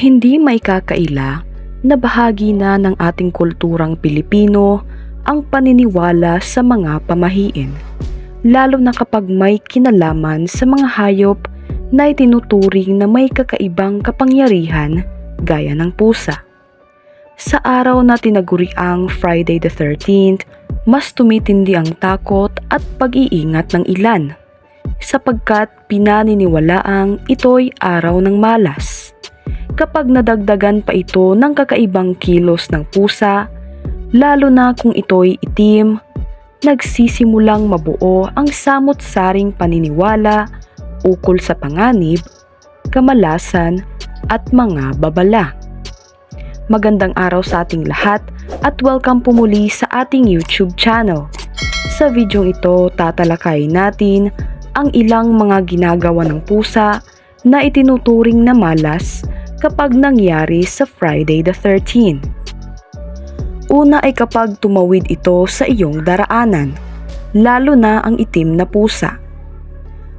Hindi maikakaila na bahagi na ng ating kulturang Pilipino ang paniniwala sa mga pamahiin, lalo na kapag may kinalaman sa mga hayop na itinuturing na may kakaibang kapangyarihan gaya ng pusa. Sa araw na tinaguriang Friday the 13th, mas tumitindi ang takot at pag-iingat ng ilan sapagkat pinaniniwalaang ito'y araw ng malas. Kapag nadagdagan pa ito ng kakaibang kilos ng pusa, lalo na kung ito'y itim, nagsisimulang mabuo ang samot-saring paniniwala ukol sa panganib, kamalasan at mga babala. Magandang araw sa ating lahat at welcome po muli sa ating YouTube channel. Sa videong ito, tatalakayin natin ang ilang mga ginagawa ng pusa na itinuturing na malas kapag nangyari sa Friday the 13th. Una ay kapag tumawid ito sa iyong daraanan, lalo na ang itim na pusa.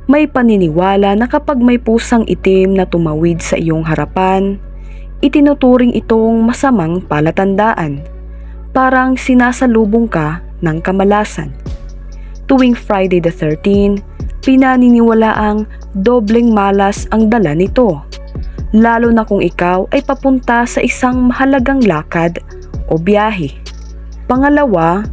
May paniniwala na kapag may pusang itim na tumawid sa iyong harapan, itinuturing itong masamang palatandaan, parang sinasalubong ka ng kamalasan. Tuwing Friday the 13th, pinaniniwalaang dobleng malas ang dala nito, lalo na kung ikaw ay papunta sa isang mahalagang lakad o biyahe. Pangalawa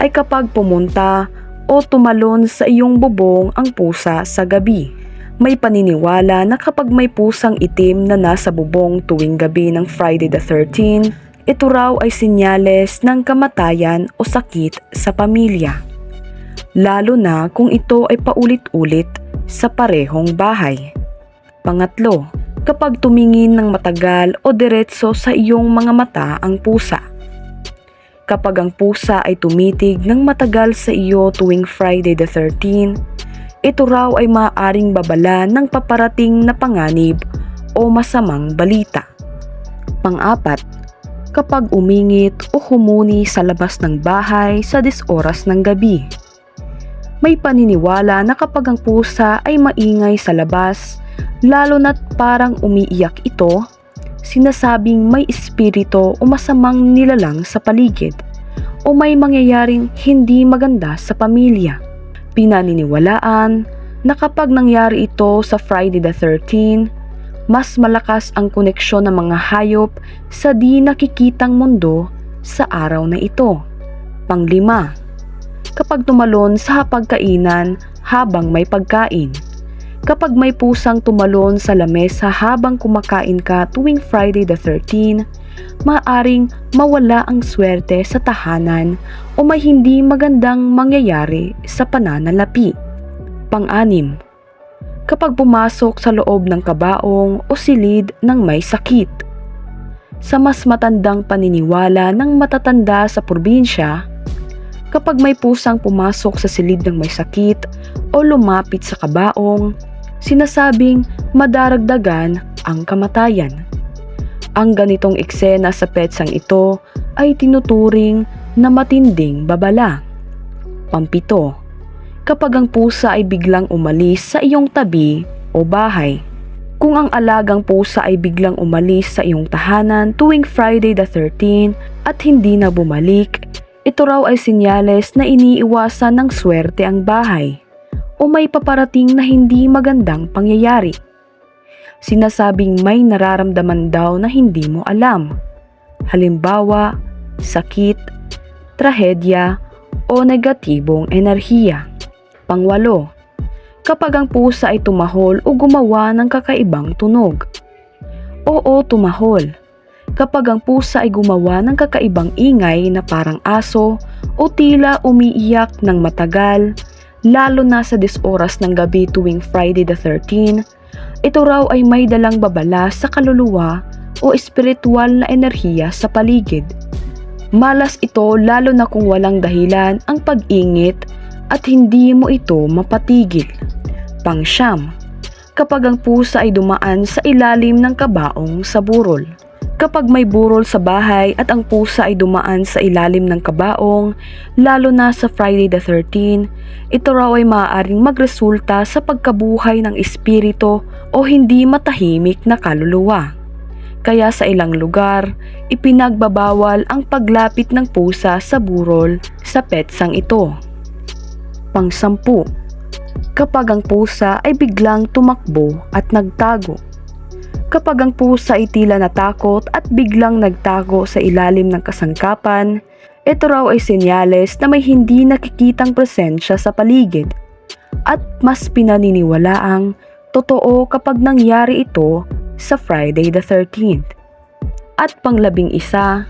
ay kapag pumunta o tumalon sa iyong bubong ang pusa sa gabi. May paniniwala na kapag may pusang itim na nasa bubong tuwing gabi ng Friday the 13th, ito raw ay sinyales ng kamatayan o sakit sa pamilya. Lalo na kung ito ay paulit-ulit sa parehong bahay. Pangatlo, kapag tumingin ng matagal o diretso sa iyong mga mata ang pusa. Kapag ang pusa ay tumitig ng matagal sa iyo tuwing Friday the 13th, ito raw ay maaaring babala ng paparating na panganib o masamang balita. Pang-apat, kapag umingit o humuni sa labas ng bahay sa disoras ng gabi. May paniniwala na kapag ang pusa ay maingay sa labas, lalo na't parang umiiyak ito, sinasabing may espirito o masamang nilalang sa paligid o may mangyayaring hindi maganda sa pamilya. Pinaniniwalaan na kapag nangyari ito sa Friday the 13th, mas malakas ang koneksyon ng mga hayop sa di nakikitang mundo sa araw na ito. Panglima, kapag tumalon sa hapagkainan habang may pagkain. Kapag may pusang tumalon sa lamesa habang kumakain ka tuwing Friday the 13th, maaring mawala ang swerte sa tahanan o may hindi magandang mangyayari sa pananalapi. Pang-anim, kapag pumasok sa loob ng kabaong o silid ng may sakit. Sa mas matandang paniniwala ng matatanda sa probinsya, kapag may pusang pumasok sa silid ng may sakit o lumapit sa kabaong, sinasabing madaragdagan ang kamatayan. Ang ganitong eksena sa petsang ito ay tinuturing na matinding babala. Pampito, kapag ang pusa ay biglang umalis sa iyong tabi o bahay. Kung ang alagang pusa ay biglang umalis sa iyong tahanan tuwing Friday the 13th at hindi na bumalik, ito raw ay sinyales na iniiwasan ng swerte ang bahay o may paparating na hindi magandang pangyayari. Sinasabing may nararamdaman daw na hindi mo alam. Halimbawa, sakit, trahedya o negatibong enerhiya. Pangwalo, kapag ang pusa ay tumahol o gumawa ng kakaibang tunog. Oo, tumahol. Kapag ang pusa ay gumawa ng kakaibang ingay na parang aso o tila umiiyak ng matagal, lalo na sa disoras ng gabi tuwing Friday the 13th, ito raw ay may dalang babala sa kaluluwa o espiritual na enerhiya sa paligid. Malas ito lalo na kung walang dahilan ang pag-ingit at hindi mo ito mapatigil. Pangsyam, kapag ang pusa ay dumaan sa ilalim ng kabaong sa burol. Kapag may burol sa bahay at ang pusa ay dumaan sa ilalim ng kabaong, lalo na sa Friday the 13th, ito raw ay maaaring magresulta sa pagkabuhay ng espiritu o hindi matahimik na kaluluwa. Kaya sa ilang lugar, ipinagbabawal ang paglapit ng pusa sa burol sa petsang ito. Pangsampu, kapag ang pusa ay biglang tumakbo at nagtago. Kapag ang pusa ay tila natakot at biglang nagtago sa ilalim ng kasangkapan, ito raw ay senyales na may hindi nakikitang presensya sa paligid. At mas pinaniniwalaang totoo kapag nangyari ito sa Friday the 13th. At panglabing isa,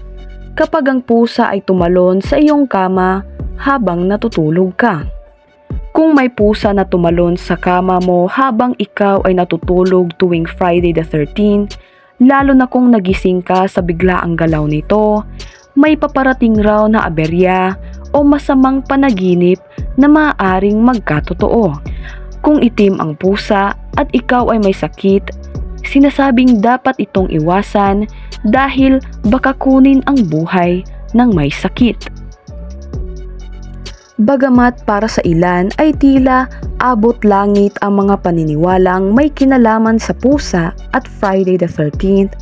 kapag ang pusa ay tumalon sa iyong kama habang natutulog ka. Kung may pusa na tumalon sa kama mo habang ikaw ay natutulog tuwing Friday the 13th, lalo na kung nagising ka sa biglaang galaw nito, may paparating raw na aberya o masamang panaginip na maaaring magkatotoo. Kung itim ang pusa at ikaw ay may sakit, sinasabing dapat itong iwasan dahil baka kunin ang buhay ng may sakit. Bagamat para sa ilan ay tila abot langit ang mga paniniwalang may kinalaman sa pusa at Friday the 13th,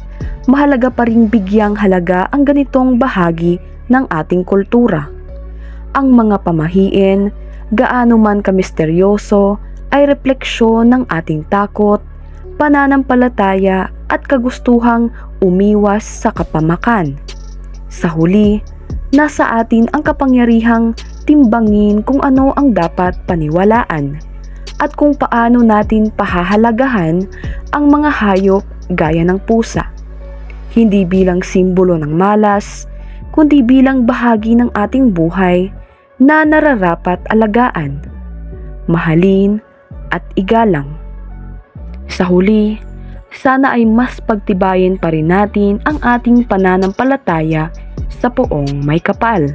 mahalaga pa ring bigyang halaga ang ganitong bahagi ng ating kultura. Ang mga pamahiin, gaano man kamisteryoso, ay refleksyon ng ating takot, pananampalataya at kagustuhang umiwas sa kapamakan. Sa huli, nasa atin ang kapangyarihang timbangin kung ano ang dapat paniwalaan at kung paano natin pahahalagahan ang mga hayop gaya ng pusa. Hindi bilang simbolo ng malas, kundi bilang bahagi ng ating buhay na nararapat alagaan, mahalin at igalang. Sa huli, sana ay mas pagtibayin pa rin natin ang ating pananampalataya sa poong may kapal.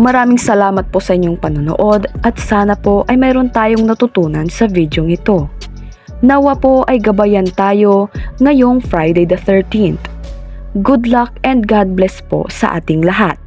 Maraming salamat po sa inyong panonood at sana po ay mayroon tayong natutunan sa videong ito. Nawa po ay gabayan tayo ngayong Friday the 13th. Good luck and God bless po sa ating lahat.